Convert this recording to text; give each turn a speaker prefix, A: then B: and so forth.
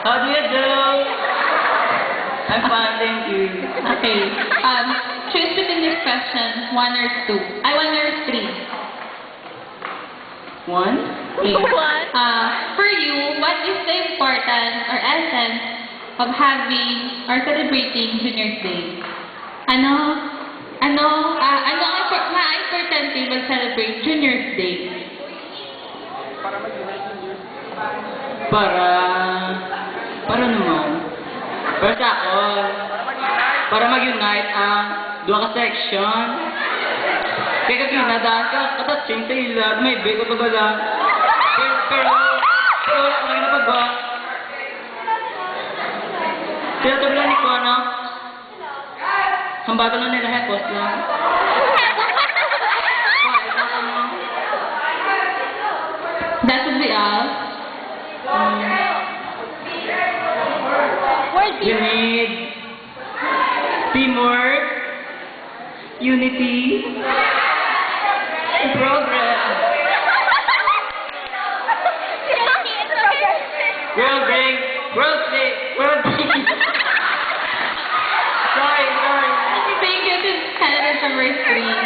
A: How do you do? I'm fine, thank you.
B: Okay. Um, choose between this question, one or two. I one or three.
A: One?
B: Okay.
C: One.
B: Uh, for you, what is the importance or essence of having or celebrating Junior's Day? Ano? Ano? ah ano ang impor- na importante mag-celebrate Junior's Day?
A: Para... Para naman. Sa ako. Para mag-unite ang duha ka section. Kaya kag nadaan ka, katatsing sa ila, may beko pa bala. Pero, pero, pero wala ka na pagba. Sila to ni ko, ano? Hambatan na nila, hekos lang.
B: That would be all.
A: You need teamwork, unity, and progress. World Bank, World Bank, World